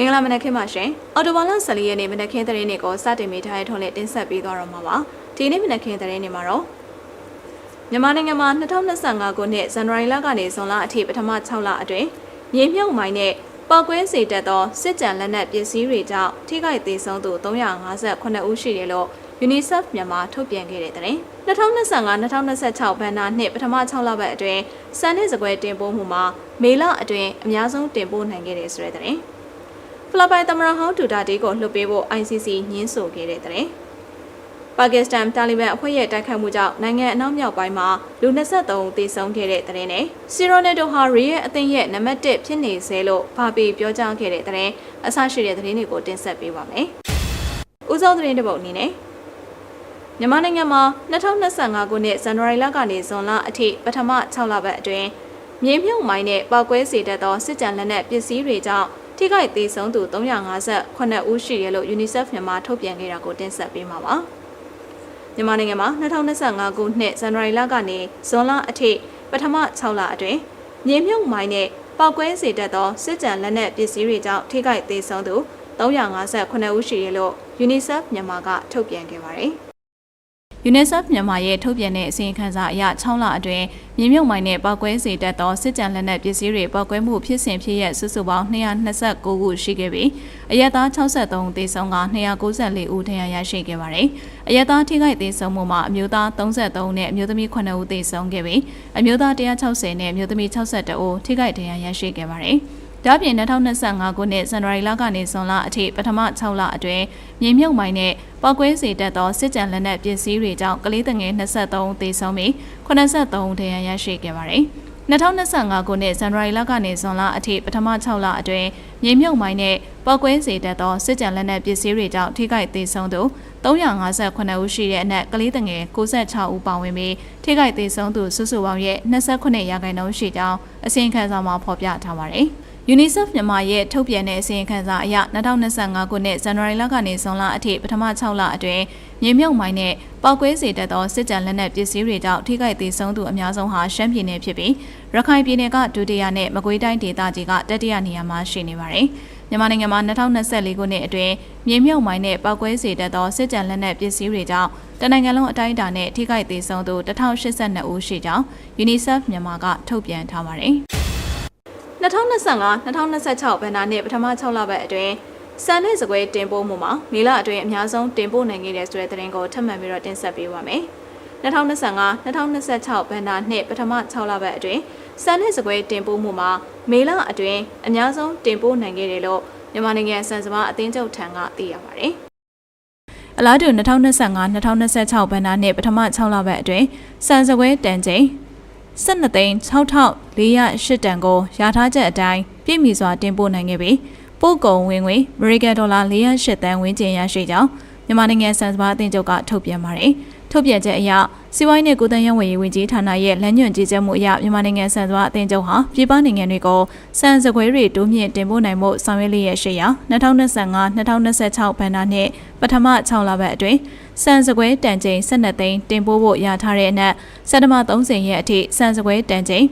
မင်္ဂလာမနက်ခင်းပါရှင်အော်တိုဘာလ14ရက်နေ့မနက်ခင်းသတင်းတွေကိုစတင်မိထားတဲ့ထုံးနဲ့တင်ဆက်ပေးသွားတော့မှာပါဒီနေ့မနက်ခင်းသတင်းတွေမှာတော့မြန်မာနိုင်ငံမှာ2025ခုနှစ်ဇန်နဝါရီလကနေဇွန်လအထိပထမ6လအတွင်းမြေမြုပ်မိုင်းနဲ့ပောက်ကွဲစေတတ်သောစစ်ကြံလက်နက်ပစ္စည်းတွေကြောင့်ထိခိုက်သေးဆုံးသူ358ဦးရှိတယ်လို့ UNICEF မြန်မာထုတ်ပြန်ခဲ့တဲ့သတင်း2025-2026ဘဏ္ဍာနှစ်ပထမ6လပတ်အတွင်းစံနှစ်စပွဲတင်ပို့မှုမှာမေလအတွင်းအများဆုံးတင်ပို့နိုင်ခဲ့တဲ့ဆိုတဲ့သတင်း ဖလပိုင်သမရဟောင်းဒူတာတီကိုလွှတ်ပေးဖို့ ICC ညှင်းဆိုခဲ့တဲ့တဲ့။ပါကစ္စတန်တာလီဘန်အဖွဲ့ရဲ့တိုက်ခိုက်မှုကြောင့်နိုင်ငံအနောက်မြောက်ပိုင်းမှာလူ23ဦးသေဆုံးခဲ့တဲ့တဲ့နဲ့စီရိုနယ်ဒိုဟာရီရဲ့အသင်းရဲ့နံပါတ်1ဖြစ်နေစေလို့ဘာပီပြောကြားခဲ့တဲ့တဲ့အဆရှိတဲ့သတင်းတွေကိုတင်ဆက်ပေးပါမယ်။ဦးဆုံးသတင်းတစ်ပုဒ်အနေနဲ့မြန်မာနိုင်ငံမှာ2025ခုနှစ်ဇန်နဝါရီလကနေဇွန်လအထိပထမ6လပတ်အတွင်းမြေမြုပ်မိုင်းနဲ့ပောက်ကွဲစေတတ်သောစစ်ကြံလက်နက်ပစ္စည်းတွေကြောင့် ထိခိုက်သေးဆုံးသူ358ဦးရှိတယ်လို့ UNICEF မြန်မာထုတ်ပြန်ခဲ့တာကိုတင်ဆက်ပေးမှာပါ။မြန်မာနိုင်ငံမှာ2025ခုနှစ်ဇန်နဝါရီလကနေဇွန်လအထိပထမ6လအတွင်းမြေမြုပ်မိုင်းနဲ့ပောက်ကွဲစေတတ်သောစစ်ကြံလက်နက်ပစ္စည်းတွေကြောင့်ထိခိုက်သေးဆုံးသူ358ဦးရှိတယ်လို့ UNICEF မြန်မာကထုတ်ပြန်ခဲ့ပါတယ်။ UNICEF မြန်မာရဲ့ထုတ်ပြန်တဲ့အစီရင်ခံစာအရ6လအတွင်းမြေမြုပ်မိုင်းနဲ့ပောက်ကွဲစေတတ်သောစစ်ကြံလက်နက်ပစ္စည်းတွေပောက်ကွဲမှုဖြစ်စဉ်ဖြစ်ရစုစုပေါင်း229ခုရှိခဲ့ပြီးအရက်သား63ဦးသေဆုံးက294ဦးထဏ်ရာရရှိခဲ့ပါတယ်။အရက်သားထိခိုက်သေဆုံးမှုမှာအမျိုးသား33နဲ့အမျိုးသမီး9ဦးသေဆုံးခဲ့ပြီးအမျိုးသား160နဲ့အမျိုးသမီး62ဦးထိခိုက်ဒဏ်ရာရရှိခဲ့ပါတယ်။ ဒါ့ပြင်2025ခုနှစ်ဇန်နဝါရီလကနေဇွန်လအထိပထမ6လအတွင်းမြေမြုပ်မိုင်းနဲ့ပောက်ကွဲစေတတ်သောစစ်ကြံလက်နက်ပစ္စည်းတွေကြောင့်ကလေးငယ်23ဦးသေဆုံးပြီး83ဦးဒဏ်ရာရရှိခဲ့ပါတယ်။2025ခုနှစ်ဇန်နဝါရီလကနေဇွန်လအထိပထမ6လအတွင်းမြေမြုပ်မိုင်းနဲ့ပောက်ကွဲစေတတ်သောစစ်ကြံလက်နက်ပစ္စည်းတွေကြောင့်ထိခိုက်သေဆုံးသူ358ဦးရှိတဲ့အနက်ကလေးငယ်96ဦးပါဝင်ပြီးထိခိုက်သေဆုံးသူစုစုပေါင်းရဲ့29ရာခိုင်နှုန်းရှိကြောင်းအစီရင်ခံစာမှာဖော်ပြထားပါတယ်။ UNICEF မြန်မာရဲ့ထုတ်ပြန်တဲ့အစီရင်ခံစာအရ2025ခုနှစ်ဇန်နဝါရီလကနေဇွန်လအထိပထမ6လအတွင်းမြေမြုပ်မိုင်းနဲ့ပောက်ကွဲစေတတ်သောစစ်ကြံလက်နက်ပစ္စည်းတွေကြောင့်ထိခိုက်သေးဆုံးသူအများဆုံးဟာရှမ်းပြည်နယ်ဖြစ်ပြီးရခိုင်ပြည်နယ်ကဒုတိယနဲ့မကွေးတိုင်းဒေသကြီးကတတိယနေရာမှာရှိနေပါတယ်။မြန်မာနိုင်ငံမှာ2024ခုနှစ်အတွင်းမြေမြုပ်မိုင်းနဲ့ပောက်ကွဲစေတတ်သောစစ်ကြံလက်နက်ပစ္စည်းတွေကြောင့်တနိုင်ငံလုံးအတိုင်းအတာနဲ့ထိခိုက်သေးဆုံးသူ1082ဦးရှိကြောင်း UNICEF မြန်မာကထုတ်ပြန်ထားပါတယ်။ 2025-2026ဘဏ္ဍာနှစ်ပထမ6လပတ်အတွင်းစံနဲ့စကွဲတင်ပို့မှုမှာမေလအတွင်းအများဆုံးတင်ပို့နိုင်ခဲ့တဲ့ဆိုတဲ့သတင်းကိုထပ်မံပြီးတော့တင်ဆက်ပေးပါမယ်။2025-2026ဘဏ္ဍာနှစ်ပထမ6လပတ်အတွင်းစံနဲ့စကွဲတင်ပို့မှုမှာမေလအတွင်းအများဆုံးတင်ပို့နိုင်ခဲ့တယ်လို့မြန်မာနိုင်ငံစံစဘာအသင်းချုပ်ထံကသိရပါတယ်။အလားတူ2025-2026ဘဏ္ဍာနှစ်ပထမ6လပတ်အတွင်းစံစကွဲတန်ချိန် 12သိန်း6408တန်ကိုရထားချက်အတိုင်းပြည့်မီစွာတင်ပို့နိုင်ခဲ့ပြီးပို့ကုန်ဝင်ငွေအမေရိကန်ဒေါ်လာ408တန်ဝန်းကျင်ရရှိကြောင်းမြန်မာနိုင်ငံစံစဘာအသင်းချုပ်ကထုတ်ပြန်ပါတယ်။ ထုတ်ပြန်ချက်အရစီးပွားရေးနဲ့ကိုယ်တိုင်ရဝင်ရေးဝန်ကြီးဌာနရဲ့လမ်းညွှန်ကြီးကြပ်မှုအရမြန်မာနိုင်ငံစံစဘာအသင်းချုပ်ဟာပြည်ပနိုင်ငံတွေကိုစံစကွဲတွေတိုးမြင့်တင်ပို့နိုင်မှုဆောင်ရွက်လျက်ရှိရာ2025-2026ဘဏ္ဍာနှစ်ပထမ6လပတ်အတွင်းစံစကွဲတန်ချိန်12သိန်းတင်ပို့ဖို့ရထားတဲ့အနက်စက်တမ30ရက်အထိစံစကွဲတန်ချိန်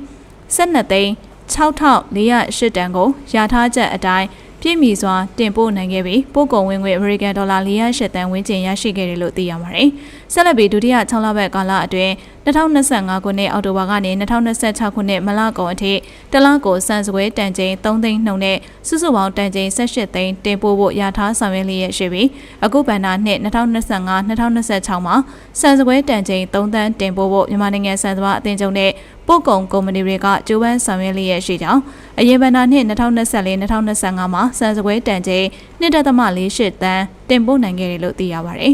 12သိန်း6408တန်ကိုရထားချက်အတိုင်း ပြည့်မီစွာတင်ပို့နိုင်ခဲ့ပြီးပို့ကုန်ဝင်ငွေအမေရိကန်ဒေါ်လာ408တန်ဝန်းကျင်ရရှိခဲ့တယ်လို့သိရပါတယ်။ဆက်လက်ပြီးဒုတိယ6လပတ်ကာလအတွင်း2025ခုနှစ်အောက်တိုဘာကနေ2026ခုနှစ်မလကုန်အထိတလကိုစံစကွဲတန်ချိန်3သိန်းနှုန်းနဲ့စုစုပေါင်းတန်ချိန်18သိန်းတင်ပို့ဖို့ရထားဆောင်ရွက်လျက်ရှိပြီးအခုဗန္ဒာနှစ်2025-2026မှာစံစကွဲတန်ချိန်3သန်းတင်ပို့ဖို့မြန်မာနိုင်ငံစံစဘာအသင်းချုပ်နဲ့ပို့ကုန်ကုမ္ပဏီတွေကကြိုးပမ်းဆောင်ရွက်လျက်ရှိကြောင်း အရင်ဗန္ဒာနှစ်2024-2025မှာစံစကွဲတန်ချိန်1.48တန်းတင်ပို့နိုင်ခဲ့တယ်လို့သိရပါတယ်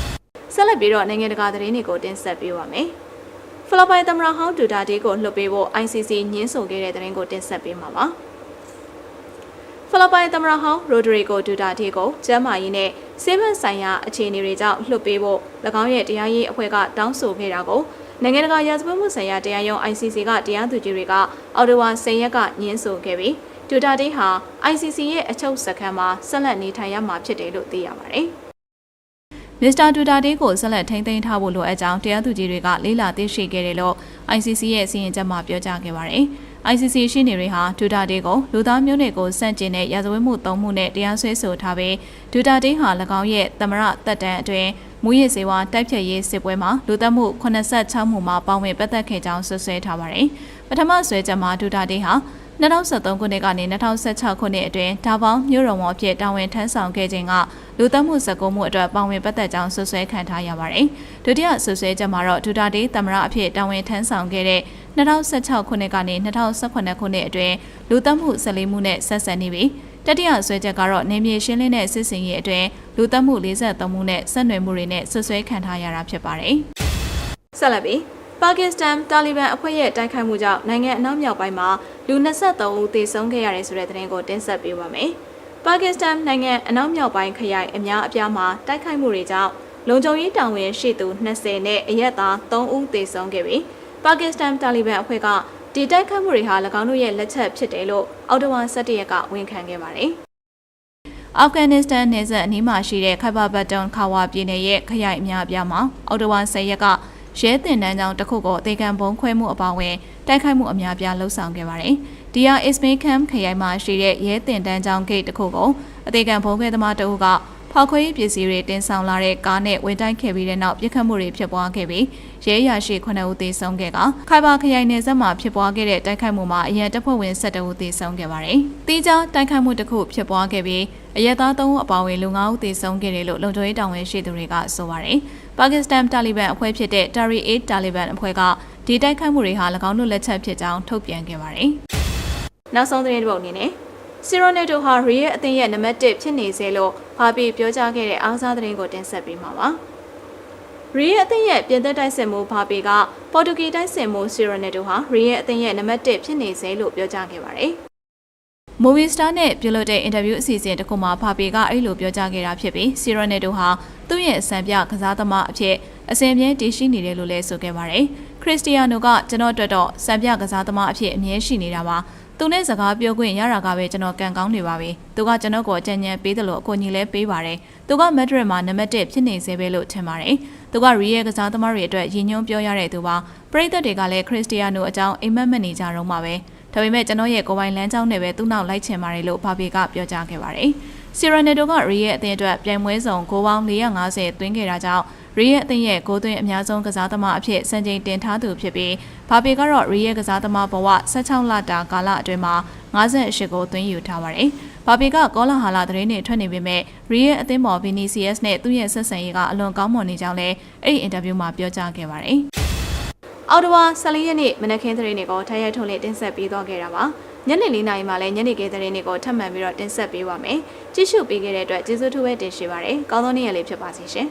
။ဆက်လက်ပြီးတော့နိုင်ငံတကာသတင်းတွေကိုတင်ဆက်ပေးပါမယ်။ဖလော်ပိုင်သမရဟောင်းဒူတာဒေးကိုလှုပ်ပေးဖို့ ICC ညှင်းဆိုခဲ့တဲ့သတင်းကိုတင်ဆက်ပေးမှာပါ။ဖလော်ပိုင်သမရဟောင်းရိုဒရီဂိုဒူတာဒေးကိုကျမ်းမာရေးနဲ့ဆေးဘက်ဆိုင်ရာအခြေအနေတွေကြောင့်လှုပ်ပေးဖို့၎င်းရဲ့တရားရေးအဖွဲ့ကတောင်းဆိုခဲ့တာကို နိုင်ငံတကာရာဇဝတ်မှုဆိုင်ရာတရားရုံး ICC ကတရားသူကြီးတွေကအော်တိုဝါ10ရက်ကညှင်းဆိုခဲ့ပြီးဒူတာတေးဟာ ICC ရဲ့အချုပ်စခန်းမှာဆက်လက်နေထိုင်ရမှာဖြစ်တယ်လို့သိရပါတယ်။မစ္စတာဒူတာတေးကိုဆက်လက်ထိန်းသိမ်းထားဖို့လိုအပ်ကြောင်းတရားသူကြီးတွေကလေးလာသိရှိခဲ့တယ်လို့ ICC ရဲ့စီရင်ချက်မှာပြောကြားခဲ့ပါတယ်။ ICC ရှိနေတွေဟာဒူတာတေးကိုလူသားမျိုးနွယ်ကိုစန့်ကျင်တဲ့ရာဇဝတ်မှုသုံးမှုနဲ့တရားစွဲဆိုထားပြီးဒူတာတေးဟာ၎င်းရဲ့သမရတက်တန်းအတွင်း မူရစ်စေဝါတိုက်ဖြတ်ရေးစစ်ပွဲမှာလူသက်မှု86မှုမှာပါဝင်ပတ်သက်ခဲ့ကြောင်းဆွဆွဲထားပါတယ်။ပထမဆွဲချက်မှာဒူတာတေးဟာ2023ခုနှစ်ကနေ2016ခုနှစ်အတွင်းဒါပေါင်းမြို့တော်ဝန်အဖြစ်တာဝန်ထမ်းဆောင်ခဲ့ခြင်းကလူသက်မှု19မှုအတွက်ပါဝင်ပတ်သက်ကြောင်းဆွဆွဲခံထားရပါတယ်။ဒုတိယဆွဆွဲချက်မှာတော့ဒူတာတေးသမရအဖြစ်တာဝန်ထမ်းဆောင်ခဲ့တဲ့2016ခုနှစ်ကနေ2018ခုနှစ်အတွင်းလူသက်မှု14မှုနဲ့ဆက်ဆက်နေပြီး တတိယဆွဲချက်ကတော့နေမြေရှင်းလင်းတဲ့စစ်စင်ရေးအတွင်းလူသက်မှု43မှုနဲ့ဆက်နွယ်မှုတွေနဲ့ဆွဆွဲခံထားရတာဖြစ်ပါတယ်။ဆက်လက်ပြီးပါကစ္စတန်တာလီဘန်အဖွဲ့ရဲ့တိုက်ခိုက်မှုကြောင့်နိုင်ငံအနောက်မြောက်ပိုင်းမှာလူ23ဦးသေဆုံးခဲ့ရတယ်ဆိုတဲ့သတင်းကိုတင်ဆက်ပေးပါမယ်။ပါကစ္စတန်နိုင်ငံအနောက်မြောက်ပိုင်းခရိုင်အများအပြားမှာတိုက်ခိုက်မှုတွေကြောင့်လုံခြုံရေးတာဝန်ရှိသူ20နဲ့အရက်သား3ဦးသေဆုံးခဲ့ပြီးပါကစ္စတန်တာလီဘန်အဖွဲ့က ဒီတိုက်ခိုက်မှုတွေဟာ၎င်းတို့ရဲ့လက်ချက်ဖြစ်တယ်လို့အော်တိုဝါ17ရက်ကဝန်ခံခဲ့ပါတယ်။အာဖဂန်နစ္စတန်နယ်စပ်အနီးမှာရှိတဲ့ခိုင်ဘာဘတ်တွန်ခါဝါပြည်နယ်ရဲ့ခရိုင်အများအပြားမှာအော်တိုဝါ10ရက်ကရဲတင်တန်းကြောင်တစ်ခုကိုအသေးခံပုံခွဲမှုအပါအဝင်တိုက်ခိုက်မှုအများပြားလှုပ်ဆောင်ခဲ့ပါတယ်။ဒီဟာအစ္စမေးခမ်ခရိုင်မှာရှိတဲ့ရဲတင်တန်းကြောင်ဂိတ်တစ်ခုကိုအသေးခံပုံခွဲသမားတအုပ်က ဖောက်ခွဲရေးပစ္စည်းတွေတင်ဆောင်လာတဲ့ကားနဲ့ဝင်တိုက်ခဲ့ပြီးတဲ့နောက်ပြစ်ခတ်မှုတွေဖြစ်ပွားခဲ့ပြီးရဲရရှိ9ဦးသေဆုံးခဲ့ကခိုင်ပါခရိုင်နယ်စပ်မှာဖြစ်ပွားခဲ့တဲ့တိုက်ခိုက်မှုမှာအရန်တပ်ဖွဲ့ဝင်12ဦးသေဆုံးခဲ့ပါတယ်။တီးခြားတိုက်ခိုက်မှုတစ်ခုဖြစ်ပွားခဲ့ပြီးအရက်သား3ဦးအပါအဝင်လူ9ဦးသေဆုံးခဲ့တယ်လို့လုံခြုံရေးတာဝန်ရှိသူတွေကဆိုပါတယ်။ပါကစ္စတန်တာလီဘန်အဖွဲ့ဖြစ်တဲ့ Tariq-e Taliban အဖွဲ့ကဒီတိုက်ခိုက်မှုတွေဟာ၎င်းတို့လက်ချက်ဖြစ်ကြောင်းထုတ်ပြန်ခဲ့ပါတယ်။နောက်ဆုံးသတင်းတစ်ပုဒ်အနေနဲ့ စီရိုနယ်တိုဟာရီရဲ့အသင်းရဲ့နံပါတ်1ဖြစ်နေစေလို့ဘာပြီးပြောကြားခဲ့တဲ့အားစားသတင်းကိုတင်ဆက်ပေးမှာပါ။ရီရဲ့အသင်းရဲ့ပြင်သက်တိုက်စစ်မှုဘာပြီးကပေါ်တူဂီတိုက်စစ်မှုစီရိုနယ်တိုဟာရီရဲ့အသင်းရဲ့နံပါတ်1ဖြစ်နေစေလို့ပြောကြားခဲ့ပါတယ်။ Movie Star နဲ့ပြုလုပ်တဲ့အင်တာဗျူးအစီအစဉ်တစ်ခုမှာဖာပေကအဲ့လိုပြောကြားခဲ့တာဖြစ်ပြီးစီရိုနယ်တိုဟာသူ့ရဲ့အစံပြကစားသမားအဖြစ်အစဉ်အမြဲတည်ရှိနေတယ်လို့လည်းဆိုခဲ့ပါတယ်။ခရစ္စတီယာနိုကကျွန်တော်အတွက်တော့စံပြကစားသမားအဖြစ်အမြဲရှိနေတာပါ။ သူနဲ့စကားပြောခွင့်ရတာကပဲကျွန်တော်ကန်ကောင်းနေပါပြီ။သူကကျွန်တော်ကိုအကြံဉာဏ်ပေးတယ်လို့အကူအညီလည်းပေးပါတယ်။သူကမက်ဒရစ်မှာနံပါတ်1ဖြစ်နေစေပဲလို့ထင်ပါတယ်။သူကရီရဲ့ကစားသမားတွေအတွက်ရည်ညွှန်းပြောရတဲ့သူပါ။ပရိသတ်တွေကလည်းခရစ္စတီယာနိုအကြောင်းအိမ်မက်မက်နေကြတော့မှာပဲ။ဒါပေမဲ့ကျွန်တော်ရဲ့ကိုယ်ပိုင်လမ်းကြောင်းနဲ့ပဲသူ့နောက်လိုက်ချင်ပါတယ်လို့ဘာဘေကပြောကြားခဲ့ပါတယ်။စီရနယ်တိုကရီရဲ့အသင်းအတွက်ပြိုင်ပွဲဆောင်ဂိုးပေါင်း450သွင်းခဲ့တာကြောင့် ရီရဲ့အသင်းရဲ့ဂိုးသွင်းအများဆုံးကစားသမားအဖြစ်စံချိန်တင်ထားသူဖြစ်ပြီးဘာဘေကတော့ရီရဲ့ကစားသမားဘဝ16လတာကာလအတွင်းမှာ58ဂိုးသွင်းယူထားပါတယ်။ဘာဘေကကောလာဟာလာသတင်းတွေထွက်နေပေမဲ့ရီရဲ့အသင်းပေါ်ဗီနီစီယက်စ်နဲ့သူ့ရဲ့ဆက်ဆံရေးကအလွန်ကောင်းမွန်နေကြောင်းလည်းအဲ့ဒီအင်တာဗျူးမှာပြောကြားခဲ့ပါတယ်။အော်တိုဝါ14ရက်နေ့မနက်ခင်းသတင်းတွေကိုထိုင်ရိုက်ထုံးလေးတင်ဆက်ပေးသွားခဲ့တာပါညနေ၄နာရီမှလည်းညနေခင်းသတင်းတွေကိုထပ်မံပြီးတော့တင်ဆက်ပေးပါမယ်ကြည့်ရှုပေးခဲ့တဲ့အတွက်ကျေးဇူးထူးပဲတင်ရှိပါတယ်ကောင်းသောနေ့ရက်လေးဖြစ်ပါစေရှင်